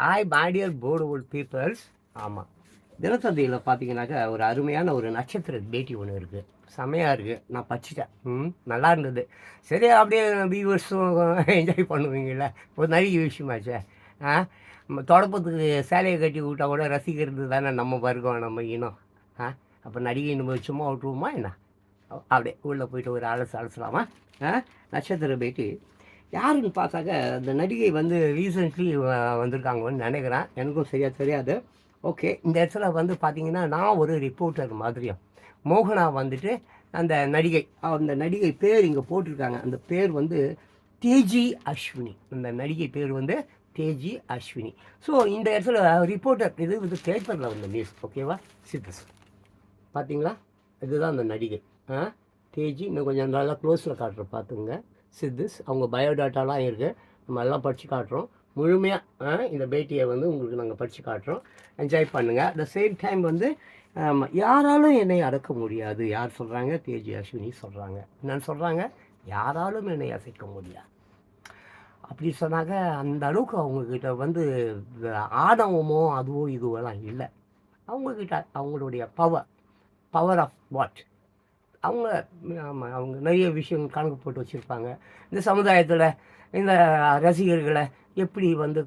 Hi மாடியர் board peoples ஆமாம் தினத்தந்தியில் பார்த்தீங்கன்னாக்கா ஒரு அருமையான ஒரு நட்சத்திர பேட்டி ஒன்று இருக்குது செமையாக இருக்குது நான் பச்சிட்டேன். ம் நல்லா இருந்தது. சரி அப்படியே வியூவர்ஸும் என்ஜாய் பண்ணுவீங்கள ஒரு நிறைய விஷயமாச்சே. ஆ நம்ம தொடப்பத்துக்கு சேலையை கட்டி விட்டா கூட ரசிக்கிறது தானே நம்ம வர்க்கம் நம்ம இனம். ஆ அப்போ நடிகை நம்ம சும்மா விட்டுருவோமா என்ன? அப்படியே உள்ளே போயிட்டு ஒரு அலசு அலசலாமா? ஆ நட்சத்திர பேட்டி யாருன்னு பார்த்தாக்க அந்த நடிகை வந்து ரீசன்ட்லி வந்திருக்காங்கன்னு நினைக்கிறேன். எனக்கும் சரியாக தெரியாது. ஓகே இந்த இடத்துல வந்து பார்த்தீங்கன்னா நான் ஒரு ரிப்போர்ட்டர் மாதிரியும் மோகனா வந்துட்டு அந்த நடிகை அந்த நடிகை பேர் இங்கே போட்டிருக்காங்க. அந்த பேர் வந்து தேஜி அஸ்வினி. அந்த நடிகை பேர் வந்து தேஜி அஸ்வினி. ஸோ இந்த இடத்துல ரிப்போர்ட்டர் இது வந்து பேப்பரில் வந்த நியூஸ் ஓகேவா சித்தஸ் பார்த்தீங்களா இதுதான் அந்த நடிகை. ஆ? தேஜி இன்னும் கொஞ்சம் நல்லா க்ளோஸில் காட்டுற பார்த்துங்க சித்திஸ் அவங்க பயோடாட்டாலாம் இருக்குது நம்ம எல்லாம் படித்து காட்டுறோம். முழுமையாக இந்த பேட்டியை வந்து உங்களுக்கு நாங்கள் படித்து காட்டுறோம். என்ஜாய் பண்ணுங்கள் அட் த சேம் டைம் வந்து யாராலும் என்னை அடக்க முடியாது. யார் சொல்கிறாங்க தேஜி அஸ்வினி சொல்கிறாங்க என்னன்னு சொல்கிறாங்க யாராலும் என்னை அசைக்க முடியாது. அப்படி சொன்னாக்க அந்த அளவுக்கு அவங்கக்கிட்ட வந்து ஆணவமோ அதுவோ இதுவெல்லாம் இல்லை. அவங்கக்கிட்ட அவங்களுடைய பவர் பவர் ஆஃப் வாட் அவங்க ஆமாம் அவங்க நிறைய விஷயங்கள் கணக்கு போட்டு வச்சுருப்பாங்க. இந்த சமுதாயத்தில் இந்த ரசிகர்களை எப்படி வந்து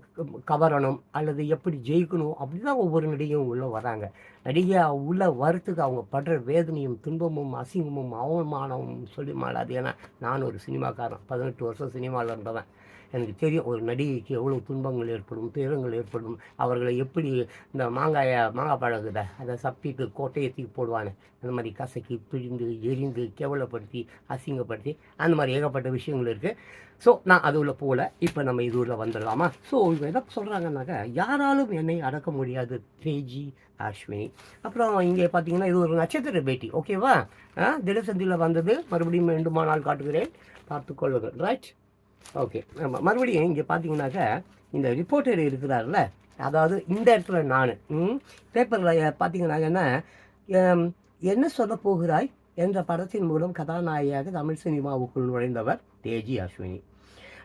கவரணும் அல்லது எப்படி ஜெயிக்கணும் அப்படி தான் ஒவ்வொரு நடிகையும் உள்ளே வராங்க. நடிகை உள்ளே வரத்துக்கு அவங்க படுற வேதனையும் துன்பமும் அசிங்கமும் அவமானமும் சொல்லி மாறாது ஏன்னா நான் ஒரு சினிமாக்காரன் பதினெட்டு வருஷம் சினிமாவில் இருந்தவன். எனக்கு தெரியும் ஒரு நடிகைக்கு எவ்வளோ துன்பங்கள் ஏற்படும் துயரங்கள் ஏற்படும் அவர்களை எப்படி இந்த மாங்காயை மாங்காய் பழகுத? அதை சப்பிட்டு கோட்டையை தூக்கி போடுவானே. அந்த மாதிரி கசக்கி பிழிந்து எரிந்து கேவலப்படுத்தி அசிங்கப்படுத்தி அந்த மாதிரி ஏகப்பட்ட விஷயங்கள் இருக்குது ஸோ நான் அது உள்ள போகல. இப்போ நம்ம இது உள்ள வந்துடலாமா? ஸோ இவங்க என்ன சொல்கிறாங்கன்னாக்கா யாராலும் என்னை அடக்க முடியாது. தேஜி அஸ்வினி. அப்புறம் இங்கே பார்த்தீங்கன்னா இது ஒரு நட்சத்திர பேட்டி. ஓகேவா தினசந்தியில் வந்தது. மறுபடியும் வேண்டுமானால் காட்டுகிறேன். பார்த்துக்கொள்ளுங்கள் ரைட் ஓகே ஆமாம் மறுபடியும் இங்கே பார்த்தீங்கன்னாக்கா இந்த ரிப்போர்ட்டர் இருக்கிறார்ல அதாவது இந்த இடத்துல நான் பேப்பரில் பார்த்தீங்கன்னாங்கன்னா என்ன சொல்ல போகிறாய் என்ற படத்தின் மூலம் கதாநாயகியாக தமிழ் சினிமாவுக்குள் நுழைந்தவர் தேஜி அஸ்வினி.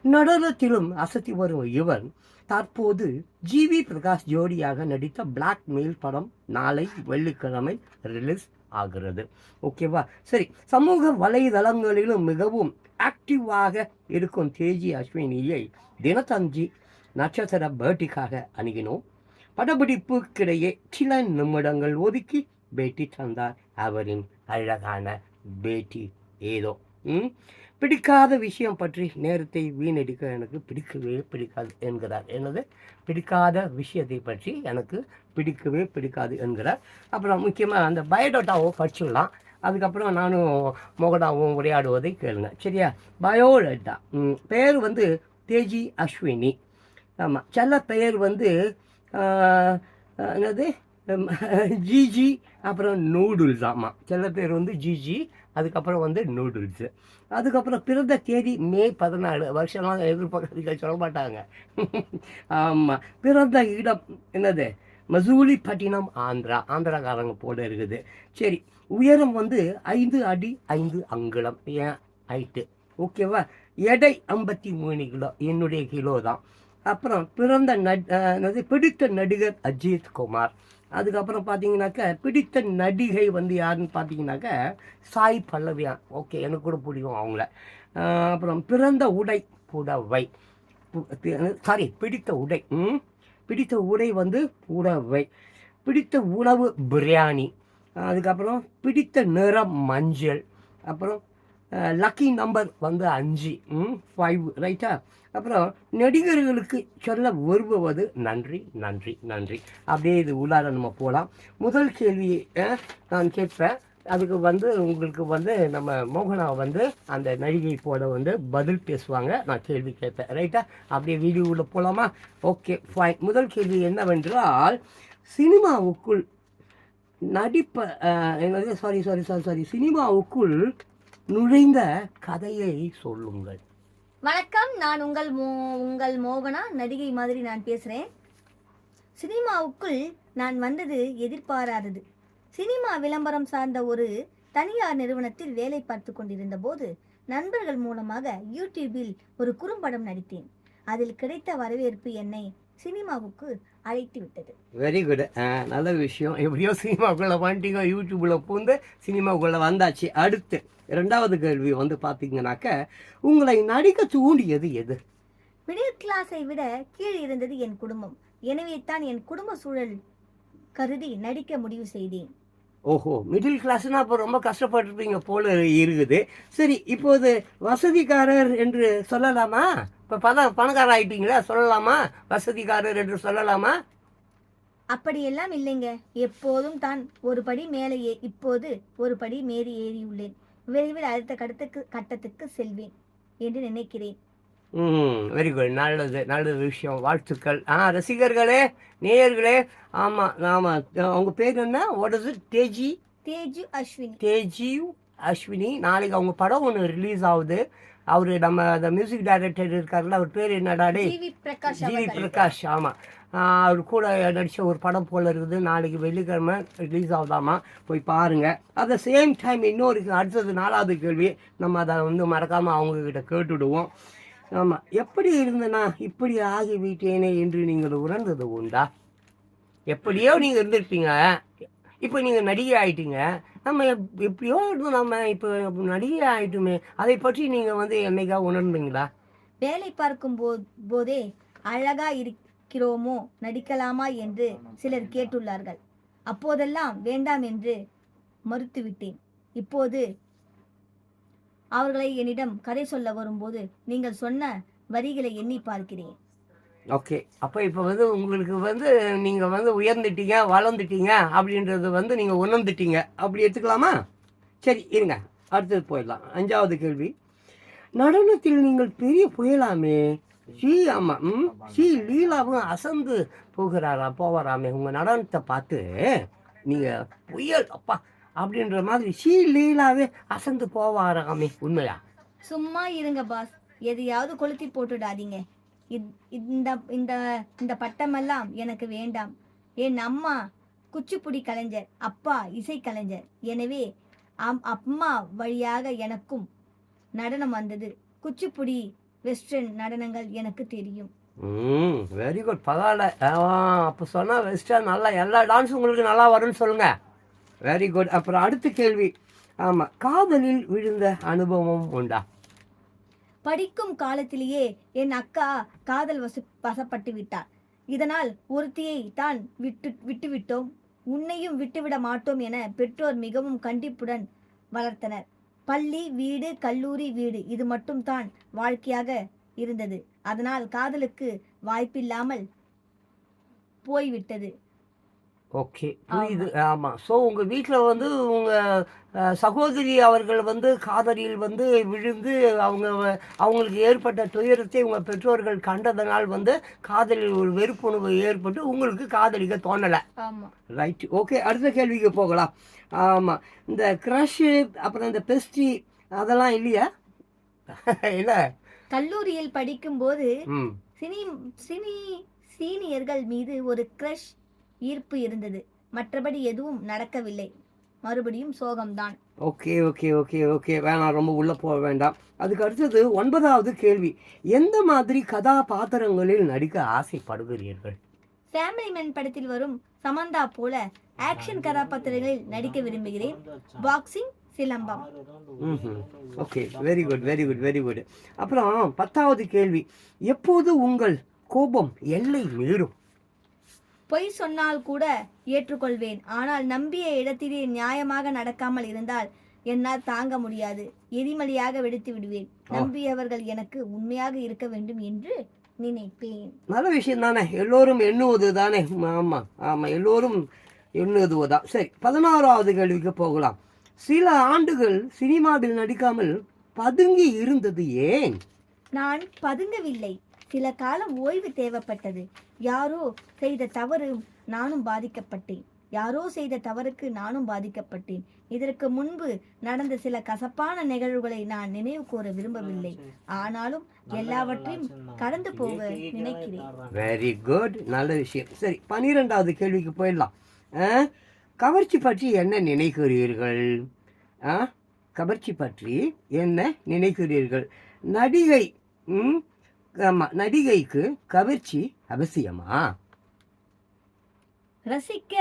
நடனத்திலும் அசத்தி வரும் இவர் தற்போது ஜிவி பிரகாஷ் ஜோடியாக நடித்த பிளாக் மெயில் படம் நாளை வெள்ளிக்கிழமை ரிலீஸ் ஆகிறது. ஓகேவா சரி சமூக வலைதளங்களிலும் மிகவும் ஆக்டிவாக இருக்கும் தேஜி அஸ்வினியை தினத்தஞ்சி நட்சத்திர பேட்டிக்காக அணுகினோம். படப்பிடிப்புக்கிடையே சில நிமிடங்கள் ஒதுக்கி பேட்டி தந்தார் அவரின் அழகான பேட்டி. ஏதோ ம்? பிடிக்காத விஷயம் பற்றி நேரத்தை வீணடிக்க எனக்கு பிடிக்கவே பிடிக்காது என்கிறார். எனது பிடிக்காத விஷயத்தை பற்றி எனக்கு பிடிக்கவே பிடிக்காது என்கிறார். அப்புறம் முக்கியமாக அந்த பயோடேட்டாவோ படிச்சிடலாம் அதுக்கப்புறம் நானும் மொகடாவும் உரையாடுவதை கேளுங்க. சரியா? பயோடேட்டா. பெயர் வந்து தேஜி அஸ்வினி. ஆமாம் செல்ல பெயர் வந்து என்னது? ஜிஜி அப்புறம் நூடுல்ஸ். ஆமாம் செல்ல பேர் வந்து ஜிஜி அதுக்கப்புறம் வந்து நூடுல்ஸு அதுக்கப்புறம் பிறந்த தேதி மே பதினாலு. வருஷம்லாம் எதிர்பார்க்க சொல்ல மாட்டாங்க. ஆமாம் பிறந்த இடம் என்னது? மசூலிப்பட்டினம் ஆந்திரா. ஆந்திராக்காரங்க போல இருக்குது. சரி உயரம் வந்து ஐந்து அடி ஐந்து அங்குலம். ஏன்? ஹைட்டு ஓகேவா? எடை ஐம்பத்தி மூணு கிலோ. என்னுடைய கிலோ தான் அப்புறம் பிறந்த நட் என்னது? பிடித்த நடிகர் அஜித் குமார். அதுக்கப்புறம் பார்த்தீங்கன்னாக்கா பிடித்த நடிகை வந்து யாருன்னு பார்த்தீங்கன்னாக்கா சாய் பல்லவியா. ஓகே எனக்கு கூட பிடிக்கும் அவங்கள. அப்புறம் பிறந்த உடை புடவை. சாரி பிடித்த உடை. ம் பிடித்த உடை வந்து புடவை. பிடித்த உணவு பிரியாணி. அதுக்கப்புறம் பிடித்த நிறம் மஞ்சள். அப்புறம் லக்கி நம்பர் வந்து அஞ்சு. ம் ஃபைவ் ரைட்டா அப்புறம் நடிகர்களுக்கு சொல்ல விரும்புவது நன்றி நன்றி நன்றி. அப்படியே இது உள்ளார நம்ம போகலாம் முதல் கேள்வி நான் கேட்பேன். அதுக்கு வந்து உங்களுக்கு வந்து நம்ம மோகனா வந்து அந்த நடிகை போல வந்து பதில் பேசுவாங்க. நான் கேள்வி கேட்பேன். ரைட்டா அப்படியே வீடியோவில் போகலாமா ஓகே ஃபைன் முதல் கேள்வி என்னவென்றால் சினிமாவுக்குள் நடிப்ப என்னது? சாரி சாரி சாரி சாரி சினிமாவுக்குள் நுழைந்த கதையை சொல்லுங்கள். வணக்கம் நான் உங்கள் மோ உங்கள் மோகனா? நடிகை மாதிரி நான் பேசுகிறேன் சினிமாவுக்குள் நான் வந்தது எதிர்பாராதது. சினிமா விளம்பரம் சார்ந்த ஒரு தனியார் நிறுவனத்தில் வேலை பார்த்து கொண்டிருந்த போது நண்பர்கள் மூலமாக யூடியூபில் ஒரு குறும்படம் நடித்தேன். அதில் கிடைத்த வரவேற்பு என்னை சினிமாவுக்கு அழைத்து விட்டது வெரி குட் நல்ல விஷயம். எப்படியோ சினிமாக்குள்ளே வந்துட்டீங்க யூடியூப்பில் பூந்து சினிமாக்குள்ளே வந்தாச்சு. அடுத்து ரெண்டாவது கேள்வி வந்து பார்த்தீங்கன்னாக்க உங்களை நடிக்க தூண்டியது எது? மிடில் கிளாஸை விட கீழ் இருந்தது என் குடும்பம். எனவே தான் என் குடும்ப சூழல் கருதி நடிக்க முடிவு செய்தேன். ஓஹோ மிடில் கிளாஸ்னா அப்போ ரொம்ப கஷ்டப்பட்டிருப்பீங்க போல இருக்குது. சரி இப்போது வசதிக்காரர் என்று சொல்லலாமா? இப்போ பண பணக்காரர் ஆயிட்டீங்களா சொல்லலாமா? வசதிக்காரர் என்று சொல்லலாமா? அப்படியெல்லாம் இல்லைங்க. எப்போதும் தான் ஒரு படி மேலே ஏ இப்போது ஒரு படி மேறி ஏறியுள்ளேன். விரைவில் அடுத்த கட்டத்துக்கு கட்டத்துக்கு செல்வேன் என்று நினைக்கிறேன். ம் வெரி குட் நல்லது. நல்ல விஷயம். வாழ்த்துக்கள். ஆ ரசிகர்களே நேயர்களே ஆமாம் ஆமாம் அவங்க பேர் என்ன? ஓடது தேஜி? தேஜு அஸ்வினி. தேஜிவ் அஸ்வினி. நாளைக்கு அவங்க படம் ஒன்று ரிலீஸ் ஆகுது. அவர் நம்ம அந்த மியூசிக் டைரக்டர் இருக்காருல்ல அவர் பேர் என்னடா டே ஜிவி பிரகாஷ் ஆமாம் அவர் கூட நடித்த ஒரு படம் போல் இருக்குது. நாளைக்கு வெள்ளிக்கிழமை ரிலீஸ் ஆகுதாமா? போய் பாருங்கள் அட் த சேம் டைம் இன்னொரு அடுத்தது நாலாவது கேள்வி. நம்ம அதை வந்து மறக்காமல் அவங்கக்கிட்ட கேட்டுடுவோம். ஆமாம் எப்படி இருந்தனா? இப்படி ஆகிவிட்டேனே என்று நீங்கள் உணர்ந்தது உண்டா? எப்படியோ நீங்கள் இருந்திருப்பீங்க. இப்போ நீங்கள் நடிகை ஆகிட்டீங்க நம்ம எப்- எப்படியோ இருந்தோம் நம்ம இப்போ நடிகை ஆகிட்டுமே அதை பற்றி நீங்கள் வந்து என்னைக்கா உணர்ந்தீங்களா? வேலை பார்க்கும் போ- போதே அழகா இருக்கிறோமோ நடிக்கலாமா என்று சிலர் கேட்டுள்ளார்கள். அப்போதெல்லாம் வேண்டாம் என்று மறுத்துவிட்டேன். இப்போது அவர்களை என்னிடம் கதை சொல்ல வரும்போது நீங்கள் சொன்ன வரிகளை எண்ணி பார்க்கிறேன். ஓகே அப்போ இப்போ வந்து உங்களுக்கு வந்து நீங்கள் வந்து உயர்ந்துட்டீங்க வளர்ந்துட்டீங்க அப்படின்றது வந்து நீங்கள் உணர்ந்துட்டீங்க. அப்படி எடுத்துக்கலாமா? சரி இருங்க. அடுத்தது போயிடலாம். அஞ்சாவது கேள்வி. நடனத்தில் நீங்கள் பெரிய புயலாமே? ஸ்ரீ ஆமாம் ம் ஸ்ரீ லீலாவும் அசந்து போகிறாரா போவாராமே? உங்கள் நடனத்தை பார்த்து நீங்கள் புயல் அப்பா அப்படின்ற மாதிரி ஸ்ரீ லீலாவே அசந்து போவாராமே? உண்மையா? சும்மா இருங்க பாஸ் எதையாவது கொளுத்தி போட்டுடாதீங்க. இந்த இந்த இந்த பட்டமெல்லாம் எனக்கு வேண்டாம். என் அம்மா குச்சிப்புடி கலைஞர் அப்பா இசை கலைஞர். எனவே அம் அம்மா வழியாக எனக்கும் நடனம் வந்தது. குச்சிப்புடி வெஸ்டர்ன் நடனங்கள் எனக்கு தெரியும். ம் வெரி குட் பரவாயில்ல. அப்போ சொன்னால் வெஸ்டர்ன் நல்லா எல்லா டான்ஸும் உங்களுக்கு நல்லா வரும்னு சொல்லுங்கள் வெரி குட் அப்புறம் அடுத்த கேள்வி. ஆமாம் காதலில் விழுந்த அனுபவம் உண்டா? படிக்கும் காலத்திலேயே என் அக்கா காதல் வசு வசப்பட்டு விட்டார். இதனால் ஒருத்தியை தான் விட்டு விட்டுவிட்டோம். உன்னையும் விட்டுவிட மாட்டோம் என பெற்றோர் மிகவும் கண்டிப்புடன் வளர்த்தனர். பள்ளி வீடு கல்லூரி வீடு இது மட்டும் தான் வாழ்க்கையாக இருந்தது. அதனால் காதலுக்கு வாய்ப்பில்லாமல் போய்விட்டது. ஓகே புரியுது. ஆமாம் ஸோ உங்கள் வீட்டில் வந்து உங்கள் சகோதரி அவர்கள் வந்து காதலில் வந்து விழுந்து அவங்க அவங்களுக்கு ஏற்பட்ட துயரத்தை உங்கள் பெற்றோர்கள் கண்டதனால் வந்து காதலில் ஒரு வெறுப்புணர்வு ஏற்பட்டு உங்களுக்கு காதலிக்க தோணலை. ரைட் ஓகே அடுத்த கேள்விக்கு போகலாம். ஆமாம் இந்த க்ரஷ்ஷு அப்புறம் இந்த பெஸ்டி அதெல்லாம் இல்லையா? இல்லை. கல்லூரியில் படிக்கும்போது சினி சினி சீனியர்கள் மீது ஒரு க்ரஷ் ஈர்ப்பு இருந்தது. மற்றபடி எதுவும் நடக்கவில்லை. மறுபடியும் சோகம்தான். Okay okay okay okay. வேணாம் ரொம்ப உள்ளே போக வேண்டாம். அதுக்கு அடுத்தது ஒன்பதாவது கேள்வி. எந்த மாதிரி கதாபாத்திரங்களில் நடிக்க ஆசைப்படுகிறீர்கள்? ஃபேமிலி மேன் படத்தில் வரும் சமந்தா போல ஆக்ஷன் கதாபாத்திரங்களில் நடிக்க விரும்புகிறேன். Boxing silambam. Okay very good very good very good அப்புறம் பத்தாவது கேள்வி. எப்போது உங்கள் கோபம் எல்லை மீறும்? பொய் சொன்னால் கூட ஏற்றுக்கொள்வேன். ஆனால் நம்பிய இடத்திலே நியாயமாக நடக்காமல் இருந்தால் என்னால் தாங்க முடியாது. எரிமலையாக வெடித்து விடுவேன். நம்பியவர்கள் எனக்கு உண்மையாக இருக்க வேண்டும் என்று நினைப்பேன். நல்ல விஷயம் தானே. எல்லோரும் எண்ணுவது தானே. ஆமாம் ஆமாம் எல்லோரும் எண்ணுவது தான் சரி பதினாறாவது கேள்விக்கு போகலாம். சில ஆண்டுகள் சினிமாவில் நடிக்காமல் பதுங்கி இருந்தது ஏன்? நான் பதுங்கவில்லை. சில காலம் ஓய்வு தேவைப்பட்டது. யாரோ செய்த தவறு நானும் பாதிக்கப்பட்டேன். யாரோ செய்த தவறுக்கு நானும் பாதிக்கப்பட்டேன். இதற்கு முன்பு நடந்த சில கசப்பான நிகழ்வுகளை நான் நினைவு கூற விரும்பவில்லை. ஆனாலும் எல்லாவற்றையும் கடந்து போக நினைக்கிறேன். வெரி குட் நல்ல விஷயம். சரி பன்னிரெண்டாவது கேள்விக்கு போயிடலாம். கவர்ச்சி பற்றி என்ன நினைக்கிறீர்கள்? ஆ கவர்ச்சி பற்றி என்ன நினைக்கிறீர்கள்? நடிகை ஆமாம் நடிகைக்கு கவர்ச்சி அவசியமா? ரசிக்க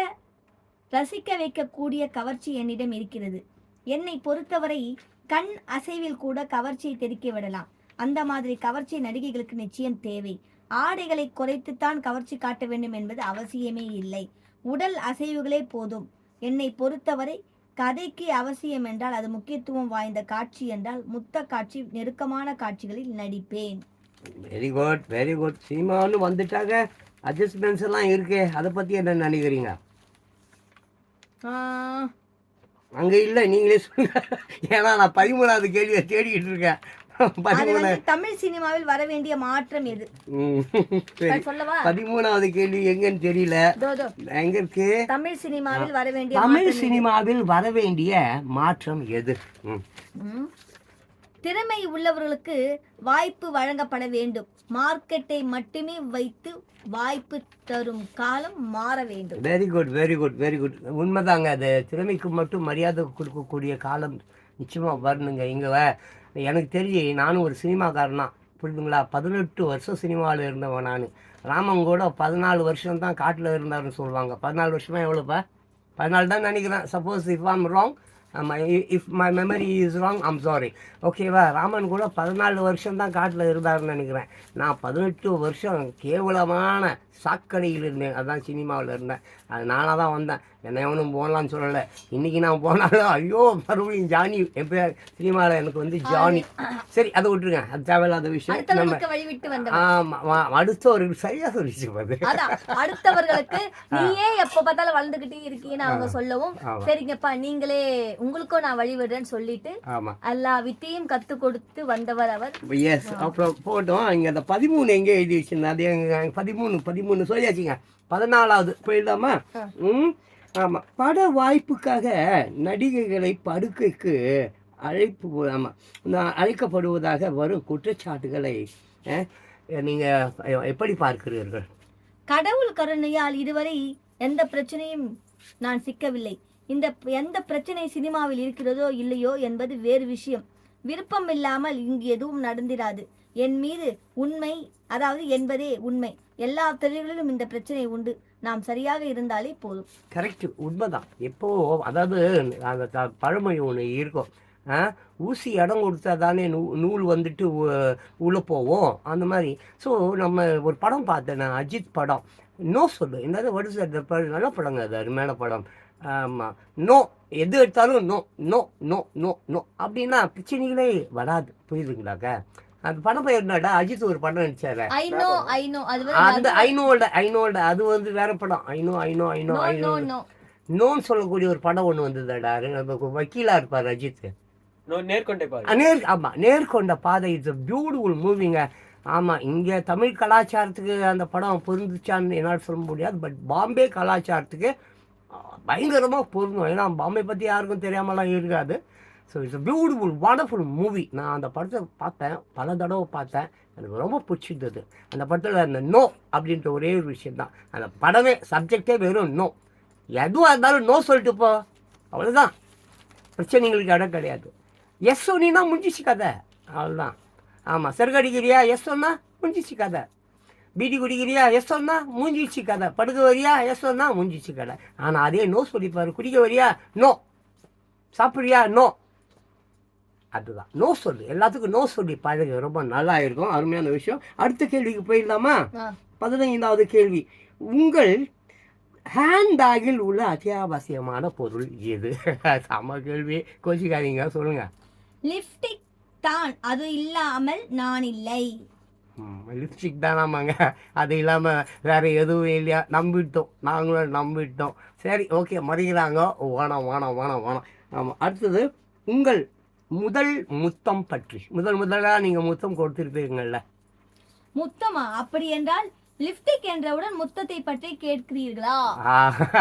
ரசிக்க வைக்கக்கூடிய கவர்ச்சி என்னிடம் இருக்கிறது. என்னை பொறுத்தவரை கண் அசைவில் கூட கவர்ச்சியை தெருக்கி விடலாம். அந்த மாதிரி கவர்ச்சி நடிகைகளுக்கு நிச்சயம் தேவை. ஆடைகளை குறைத்துத்தான் கவர்ச்சி காட்ட வேண்டும் என்பது அவசியமே இல்லை. உடல் அசைவுகளே போதும். என்னை பொறுத்தவரை கதைக்கு அவசியம் என்றால் அது முக்கியத்துவம் வாய்ந்த காட்சி என்றால் முத்த காட்சி நெருக்கமான காட்சிகளில் நடிப்பேன். வெரி குட் வெரி குட் சினிமான்னு வந்துட்டாங்க. அட்ஜஸ்ட்மெண்ட்ஸ் எல்லாம் இருக்கே. அதை பற்றி என்ன நினைக்கிறீங்க? அங்கே இல்லை நீங்களே சொல்லுங்க. ஏன்னா நான் பதிமூணாவது கேள்வியை தேடிக்கிட்டு இருக்கேன். தமிழ் சினிமாவில் வர வேண்டிய மாற்றம் எது? பதிமூணாவது கேள்வி எங்கன்னு தெரியல. எங்க இருக்கு? தமிழ் சினிமாவில் வர வேண்டிய தமிழ்? சினிமாவில் வர வேண்டிய மாற்றம் எது. திறமை உள்ளவர்களுக்கு வாய்ப்பு வழங்கப்பட வேண்டும். மார்க்கெட்டை மட்டுமே வைத்து வாய்ப்பு தரும் காலம் மாற வேண்டும். Very good very good very good உண்மைதாங்க அது திறமைக்கு மட்டும் மரியாதை கொடுக்கக்கூடிய காலம் நிச்சயமாக வரணுங்க. இங்கே எனக்கு தெரிஞ்சு நானும் ஒரு சினிமாக்காரனா புரியுதுங்களா? பதினெட்டு வருஷம் சினிமாவில் இருந்தவன் நான். ராமன் கூட பதினாலு வருஷம் தான் காட்டில் இருந்தாருன்னு சொல்லுவாங்க. பதினாலு வருஷமா எவ்வளோப்பா பதினாலு தான் நினைக்கிறேன். Suppose if am wrong if my memory is wrong I'm sorry ஓகேவா ராமன் கூட பதினாலு வருஷம் தான் காட்டில் இருந்தாருன்னு நினைக்கிறேன். நான் பதினெட்டு வருஷம் கேவலமான சாக்கடையில் இருந்தேன். அதான் சினிமாவில் இருந்தேன். அது நானாக தான் வந்தேன். என்னை எவனும் போகலான்னு சொல்லலை. இன்றைக்கி நான் போனாலும் ஐயோ மறுபடியும் ஜானி பேர் சினிமாவில் எனக்கு வந்து ஜானி. சரி அதை விட்டுருங்க. அது தேவையில்லாத விஷயம். நம்ம ஆமாம் அடுத்த ஒரு சரியாக சொல்லிச்சு பாரு. அதான் அடுத்தவர்களுக்கு நீயே எப்ப பார்த்தாலும் வளர்ந்துகிட்டே இருக்கீங்கன்னு அவங்க சொல்லவும். சரிங்கப்பா நீங்களே உங்களுக்கும் நான் வழிவிடுறேன்னு சொல்லிட்டு எல்லா வித்தையும் கத்து கொடுத்து வந்தவர் அவர். எஸ் அப்புறம் போட்டோம். இங்கே அந்த பதிமூணு எங்கே எழுதி வச்சிருந்தேன் அது எங்க பதிமூணு பதிமூணு சொல்லியாச்சுங்க. பதினாலாவது போயிடலாமா. ம்? ஆமாம் பட வாய்ப்புக்காக நடிகைகளை படுக்கைக்கு அழைப்பு ஆமாம் நான் அழைக்கப்படுவதாக வரும் குற்றச்சாட்டுகளை நீங்கள் எப்படி பார்க்கிறீர்கள்? கடவுள் கருணையால் இதுவரை எந்த பிரச்சனையும் நான் சிக்கவில்லை. இந்த எந்த பிரச்சனை சினிமாவில் இருக்கிறதோ இல்லையோ என்பது வேறு விஷயம். விருப்பம் இல்லாமல் இங்கு எதுவும் நடந்திராது. என் மீது உண்மை அதாவது என்பதே உண்மை. எல்லா தொழில்களிலும் இந்த பிரச்சனை உண்டு. நாம் சரியாக இருந்தாலே போதும். கரெக்ட் உண்மைதான். எப்போ அதாவது அந்த பழமொழி ஒன்று இருக்கும். ஆ, ஊசி இடம் கொடுத்தா தானே நூ நூல் வந்துட்டு உள்ளே போவோம் அந்த மாதிரி. ஸோ நம்ம ஒரு படம் பார்த்தேன் நான் அஜித் படம். நோ சொல்லு. என்னது? What is படம் நல்ல படங்க அது அருமையான படம். ஆமாம் நோ. எது எடுத்தாலும் no. No. No. No. No. அப்படின்னா பிரச்சனைகளே வராது. புரியுதுங்களாக்க அந்த படம் பெயர் என்னடா அஜித் ஒரு படம் நடிச்சாரு ஐ நோ ஐ நோ அது அந்த ஐநோட ஐநோட அது வந்து வேற படம். I know I know I know no I know no no நோன்னு சொல்லக்கூடிய ஒரு படம் ஒன்று வந்ததுடா. வக்கீலா இருப்பார் அஜித். நேர்கொண்டே பாரு நேர் ஆமாம் நேர்கொண்ட பாதை. இட்ஸ் பியூட்டிஃபுல் மூவிங்க ஆமாம் இங்கே தமிழ் கலாச்சாரத்துக்கு அந்த படம் பொருந்துச்சான்னு என்னால் சொல்ல முடியாது. பட் பாம்பே கலாச்சாரத்துக்கு பயங்கரமாக பொருந்தும். ஏன்னா பாம்பே பற்றி யாருக்கும் தெரியாமலாம் இருக்காது. So it's beautiful wonderful movie நான் அந்த படத்தை பார்த்தேன் பல தடவை பார்த்தேன். எனக்கு ரொம்ப பிடிச்சிருந்தது. அந்த படத்தில் அந்த நோ அப்படின்ற ஒரே ஒரு விஷயம் தான் அந்த படமே சப்ஜெக்டே வெறும் நோ. எதுவாக இருந்தாலும் நோ சொல்லிட்டு போ. அவ்வளோதான் பிரச்சனைகளுக்கு இடம் கிடையாது. எஸ் சொன்னீங்கன்னா முடிஞ்சிச்சு கதை. அவ்வளோதான் ஆமாம் செருகு அடிக்கிறியா? எஸ் சொன்னால் முடிஞ்சிச்சு கதை. பீடி குடிக்கிறியா? எஸ் சொன்னால் மூஞ்சிச்சு கதை. படுக்க வரியா? எஸ் சொன்னால் மூஞ்சிச்சு கதை. ஆனால் அதே நோ சொல்லிப்பார். குடிக்க வரியா? நோ. சாப்பிட்றியா? நோ. அதுதான். நோ சொல்லு. எல்லாத்துக்கும் நோ சொல்லி. பழகு ரொம்ப நல்லா இருக்கும் அருமையான விஷயம். அடுத்த கேள்விக்கு போயிடலாமா. பதினைந்தாவது கேள்வி. உங்கள் ஹேண்ட்பேக்கில் உள்ள அத்தியாவசியமான பொருள் எது? செம கேள்வி. கோச்சிக்காதீங்க. சொல்லுங்க. லிப்டிக் தான். அது இல்லாமல் நான் இல்லை. லிப்ஸ்டிக் தானாமாங்க. அது இல்லாமல் வேற எதுவும் இல்லையா? நம்பிட்டோம். நாங்களும் நம்பிட்டோம். சரி ஓகே மறிக்கிறாங்க வேணாம் வேணாம் வேணாம் வேணாம். ஆமாம் அடுத்தது உங்கள் முதல் முத்தம் பற்றி. முதல் முதலாக நீங்கள் முத்தம் கொடுத்துருப்பீங்கள்ல. முத்தமா? அப்படி என்றால் லிப்டிக் என்றவுடன் முத்தத்தை பற்றி கேட்கிறீர்களா?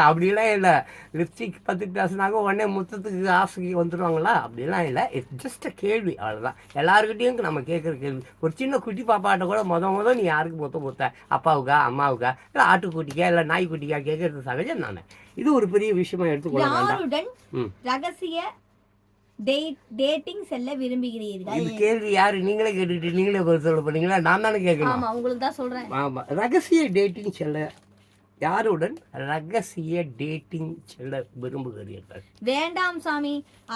அப்படிலாம் இல்லை. லிப்ஸ்டிக் பற்றி பேசுனாங்க உடனே முத்தத்துக்கு ஆசைக்கு வந்துடுவாங்களா அப்படிலாம் இல்லை. இட்ஸ் ஜஸ்ட் கேள்வி அவ்வளோதான் எல்லாருக்கிட்டையும் நம்ம கேட்குற கேள்வி. ஒரு சின்ன குட்டி பாப்பாட்ட கூட முத முத நீ யாருக்கு முத்தம் கொடுத்த? அப்பாவுக்கா அம்மாவுக்கா இல்லை ஆட்டுக்குட்டிக்கா இல்லை நாய்க்குட்டிக்கா கேட்கறது சகஜம் நான் இது ஒரு பெரிய விஷயமா எடுத்துக்கொள்ள. ரகசிய டேட்டிங் செல்ல விரும்புகிறீர்கள். இந்த கேள்வி யாரு? நீங்களே கேட்டுட்டு நீங்களே பதில் சொல்ல போறீங்களா? நான் தானே கேட்கணும். ஆமா உங்களுக்கு தான் சொல்றேன். ஆமா ரகசிய டேட்டிங் செல்ல யாருடன் ரகசிய டேட்டிங் செல்ல விரும்புகிறீர்கள்? வேண்டாம் சாமி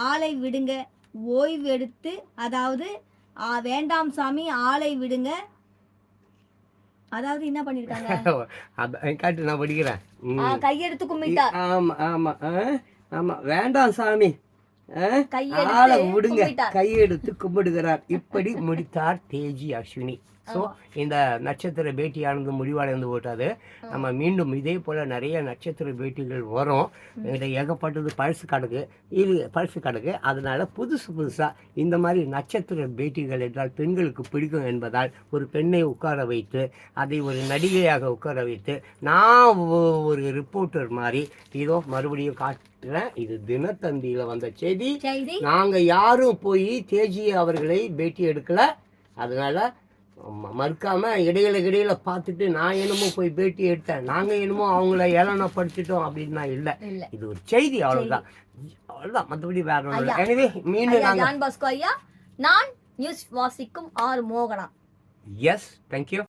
ஆளை விடுங்க. ஓய்வு எடுத்து அதாவது வேண்டாம் சாமி ஆளை விடுங்க. அதாவது என்ன பண்ணிருக்காங்க? காட்டு நான் படிக்கிறேன். கையெடுத்து கும்பிட்டா. ஆமா ஆமா ஆமா. வேண்டாம் சாமி ஆளை விடுங்க. கையெடுத்து கும்பிடுகிறார். இப்படி முடித்தார் தேஜி அஸ்வினி. ஸோ இந்த நட்சத்திர பேட்டியானது முடிவடைந்து போட்டாது. நம்ம மீண்டும் இதே போல நிறைய நட்சத்திர பேட்டிகள் வரும். என்கிட்ட ஏகப்பட்டது பழசு கணக்கு. இது பழசு கணக்கு. அதனால புதுசு புதுசாக இந்த மாதிரி நட்சத்திர பேட்டிகள் என்றால் பெண்களுக்கு பிடிக்கும் என்பதால் ஒரு பெண்ணை உட்கார வைத்து அதை ஒரு நடிகையாக உட்கார வைத்து நான் ஒரு ரிப்போர்ட்டர் மாதிரி இதோ மறுபடியும் காட்டுறேன். இது தினத்தந்தியில் வந்த செய்தி. நாங்கள் யாரும் போய் தேஜி அவர்களை பேட்டி எடுக்கல. அதனால மறுக்காம இடையில இடையில பார்த்துட்டு நான் என்னமோ போய் பேட்டி எடுத்தேன். நாங்கள் என்னமோ அவங்கள ஏளனப்படுத்திட்டோம் அப்படின்னா இல்லை. இல்ல. இது ஒரு செய்தி அவ்வளவுதான். அவ்வளவுதான். மற்றபடி வேற ஒன்றும் எனவே மீண்டும் நான் நியூஸ் வாசிக்கும் ஆர் மோகனா. Yes thank you